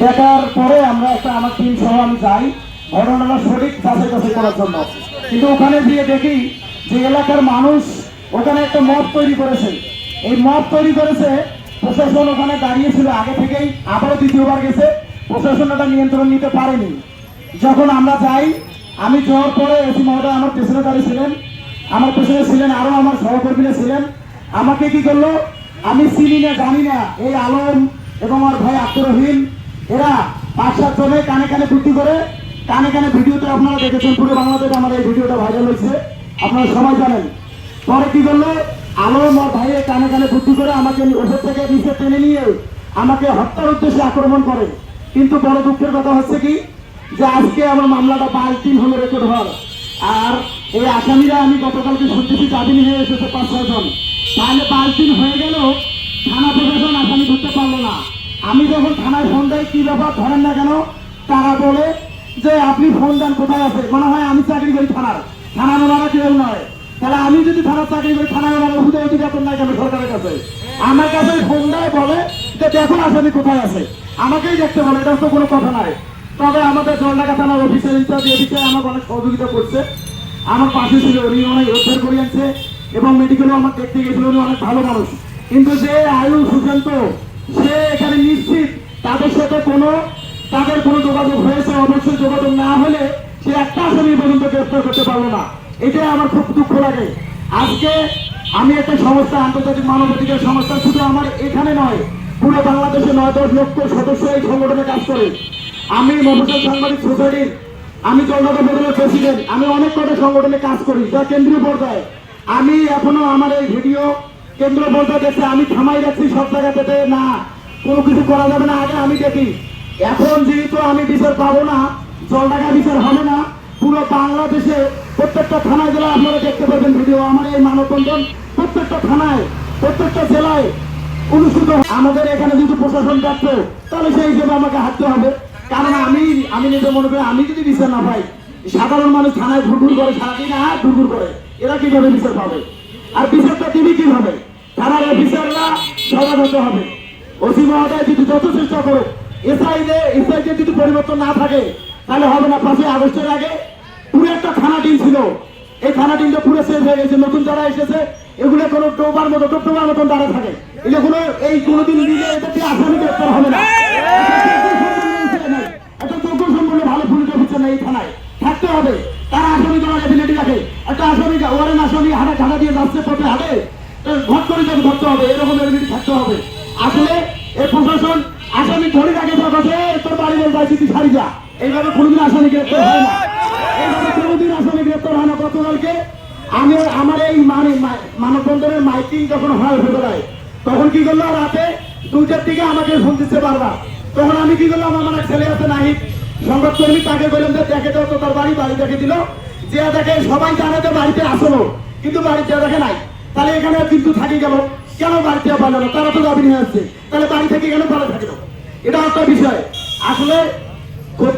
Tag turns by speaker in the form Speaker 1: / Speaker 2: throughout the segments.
Speaker 1: দেখার পরে আমরা একটা আমার টিম সহ আমি যাই। ঘটনাটা সঠিক যাচাই বাছাই করার জন্য। কিন্তু ওখানে গিয়ে দেখি যে এলাকার মানুষ ওখানে একটা মত তৈরি করেছে। এই মত তৈরি করেছে, প্রশাসন ওখানে দাঁড়িয়েছিল আগে থেকেই, আবারও দ্বিতীয়বার গেছে। প্রশাসন এটা নিয়ন্ত্রণ নিতে পারেনি। যখন আমরা যাই, আমি যাওয়ার পরে এসি মহোদয় আমার পেছনে দাঁড়িয়ে ছিলেন। আমার পেছনে ছিলেন আরও আমার সহকর্মীরা ছিলেন। আমাকে কি করল? আমি চিনি না, জানি না। এই আলম এবং আমার ভাই রহিম এরা পাঁচ সাত জনে কানে কানে ফুর্তি করে, কানে কানে ভিডিওতে আপনারা দেখেছেন, পুরো বাংলাদেশে আমার এই ভিডিওটা ভাইরাল হয়েছে। আপনারা সবাই জানেন। পরে কি করল? আলম আর ভাইয়ের কানে কানে বুদ্ধি করে আমাকে ওপর থেকে নিচে টেনে নিয়ে আমাকে হত্যার উদ্দেশ্যে আক্রমণ করে। কিন্তু বড় দুঃখের কথা হচ্ছে কি? যে আজকে আমার মামলাটা বাইশ দিন হলো রেকর্ড হওয়ার। আর এই আসামিরা আমি গতকালকে শুনতেছি জামিন হয়ে এসেছে পাঁচ ছয় জন। তাহলে পাঁচ দিন হয়ে গেল থানা প্রশাসন আসামি ধরতে পারল না। আমি যখন থানায় ফোন দেয় কি ব্যাপার ধরেন না কেন? তারা বলে যে, আপনি ফোন দেন, কোথায় আছে? মনে হয় আমি চাকরি করি থানার। থানার ওনারা কেউ নয়। তাহলে আমি যদি থানার চাকরি করি, থানার ওনারা হুদে অধিকার নাই কেন সরকারের কাছে? আমার কাছে ফোন দেয়, বলে যে, দেখুন আসামি কোথায় আছে? আমাকেই দেখতে বলে, এটা তো কোনো কথা নাই। তবে আমাদের জলঢাকা থানার অফিসার ইনচার্জ এ বিষয়ে আমাকে অনেক সহযোগিতা করছে। আমার পাশে ছিল, উনি অনেক উদ্ধার করে আনছে এবং মেডিকেলও আমার দেখতে গেছিল উনি অনেক ভালো মানুষ। কিন্তু যে আয়ু সুশান্ত সে এখানে নিশ্চিত তাদের সাথে কোনো, তাদের কোনো যোগাযোগ হয়েছে, অবশ্যই যোগাযোগ না হলে সে একটা আসামি পর্যন্ত গ্রেফতার করতে পারল না। এটাই আমার খুব দুঃখ লাগে। আজকে আমি একটা সংস্থা, আন্তর্জাতিক মানবাধিকার সংস্থা, শুধু আমার এখানে নয়, পুরো বাংলাদেশে নয় দশ লক্ষ সদস্য এই সংগঠনে কাজ করে। আমি মফসল সাংবাদিক সোসাইটির, আমি জলদাতা বদলের প্রেসিডেন্ট আমি অনেক কটা সংগঠনে কাজ করি, যা কেন্দ্রীয় পর্যায়ে। আমি এখনও আমার এই ভিডিও কেন্দ্র দেখে আমি থামাই রাখছি সব জায়গাতে না, কোনো কিছু করা যাবে না, আগে আমি দেখি। এখন যেহেতু আমি বিচার পাবো না জলডাকা বিচার হবে না, পুরো বাংলাদেশে প্রত্যেকটা থানায় জেলায় আপনারা দেখতে পাবেন ভিডিও। আমার এই মানববন্ধন প্রত্যেকটা থানায়, প্রত্যেকটা জেলায় অনুষ্ঠিত আমাদের এখানে যদি প্রশাসন ব্যর্থ, তাহলে সেই হিসেবে আমাকে হাঁটতে হবে। কারণ আমি আমি নিজে মনে করি, আমি যদি বিচার না পাই, সাধারণ মানুষ থানায় ঘুরঘুর করে, সারাদিন আর ঘুরঘুর করে। এরা কীভাবে বিচার পাবে? আর বিচারটা দিবি কীভাবে? সজাগ হতে হবে। ওসি মহোদয় যদি যত চেষ্টা করুক এসআইতে এসআইতে যদি পরিবর্তন না থাকে, তাহলে হবে না পাঁচই আগস্টের আগে। পুরো একটা থানা টিম ছিল। এই থানা টিমটা পুরো শেষ হয়ে গেছে। নতুন যারা এসেছে, এগুলো কোনো টোবার মতো টোপটোবার মতন দাঁড়া থাকে। এগুলো এই কোনোদিন নিজে এটাতে আসামি গ্রেপ্তার হবে না। একটা যোগ্য সম্পন্ন ভালো পুলিশ অফিসার নেই এই থানায়। থাকতে হবে। তারা আসামি দেওয়ার এবিলিটি রাখে। একটা আসামি ওয়ারেন আসামি হাঁটা ঝাঁটা দিয়ে যাচ্ছে পথে হাঁটে। তো ঘট করে তাকে হবে, এরকম এবিলিটি থাকতে হবে। আসলে এই প্রশাসন আসামি ধরে রাখে কাছে তোর বাড়ি বল ছাড়ি যা। এইভাবে কোনোদিন আসামি গ্রেপ্তার হয় না। এইভাবে কোনোদিন আসামি গ্রেপ্তার হয় আমি আমার এই মানে মানববন্ধনের মাইকিং যখন হয় ভোরবেলায়, তখন কি করল? রাতে দুইটার দিকে আমাকে ফোন দিচ্ছে বারবার। তখন আমি কি করলাম? ছেলে আছে নাহিদ। সংবাদ তাকে বললাম যে, দেখে দাও তো তার বাড়ি বাড়ি দেখে দিল। যে দেখে সবাই জানে বাড়িতে আসলো, কিন্তু বাড়িতে দেখে নাই। তাহলে এখানে কিন্তু থাকি গেল। কেন বাড়িতে পারল না? তারা তো জামিন হয়ে আসছে। তাহলে বাড়ি থেকে কেন ভালো থাকল এটা একটা বিষয়। আসলে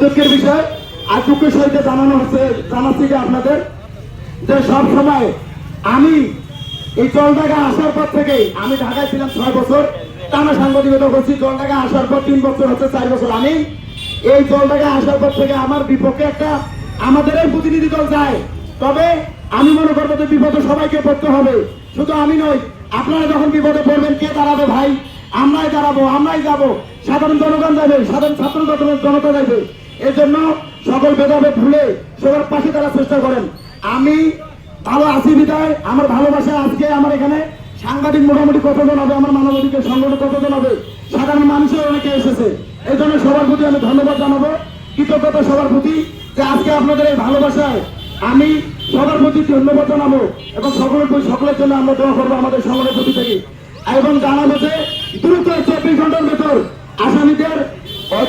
Speaker 1: দুঃখের বিষয়। দুঃখের সহিত জানানো হচ্ছে, জানাচ্ছি যে আপনাদের যে সব সময় আমি এই জলডাকা আসার পর থেকে আমি ঢাকায় ছিলাম ছয় বছর, টানা সাংবাদিকতা করছি জলডাকা আসার পর তিন বছর হচ্ছে, চার বছর। আমি এই জলডাকা আসার পর থেকে আমার বিপক্ষে একটা আমাদের প্রতিনিধি দল যায়। তবে আমি মনে করব যে বিপদে সবাইকে পড়তে হবে। শুধু আমি নই, আপনারা যখন বিপদে পড়বেন, কে দাঁড়াবে ভাই? আমরাই দাঁড়াবো, আমরাই যাব। সাধারণ জনগণ যাবে সাধারণ ছাত্র জনতা- যাবে এর জন্য সকল ভেদাভেদ ভুলে সবার পাশে তারা চেষ্টা করেন। আমি ভালো আছি বিদায়। আমার ভালোবাসা আজকে আমার এখানে। সাংবাদিক মোটামুটি কতজন হবে? আমার মানবাধিকার সংগঠন কতজন হবে? সাধারণ মানুষের অনেকে এসেছে। এই জন্য সবার প্রতি আমি ধন্যবাদ জানাব। কৃতজ্ঞতা সবার প্রতি যে আজকে আপনাদের এই ভালোবাসায় আমি সবার প্রতি ধন্যবাদ জানাব এবং সকলের প্রতি সকলের জন্য আমরা দোয়া করব আমাদের সকলের প্রতি থেকে। এবং জানাব যে দ্রুত চব্বিশ ঘণ্টার ভেতর আসামিদের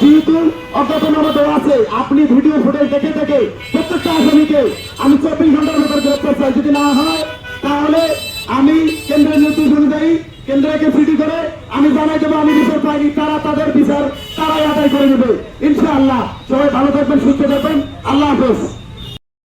Speaker 1: যেহেতু অজ্ঞাতনামা দেওয়া আছে। আপনি ভিডিও ফুটেজ দেখে দেখে প্রত্যেকটা আসামিকে আমি চব্বিশ ঘণ্টার ভেতর গ্রেপ্তার চাই যদি না হয়, তাহলে আমি কেন্দ্রের নির্দেশ অনুযায়ী কেন্দ্রকে ফ্রিটি করে আমি জানাই দেবো, আমি বিচার পাইনি, তারা তাদের বিচার তারাই আদায় করে নেবে। ইনশাআল্লাহ। সবাই ভালো থাকবেন, সুস্থ থাকবেন। আল্লাহ হাফেজ।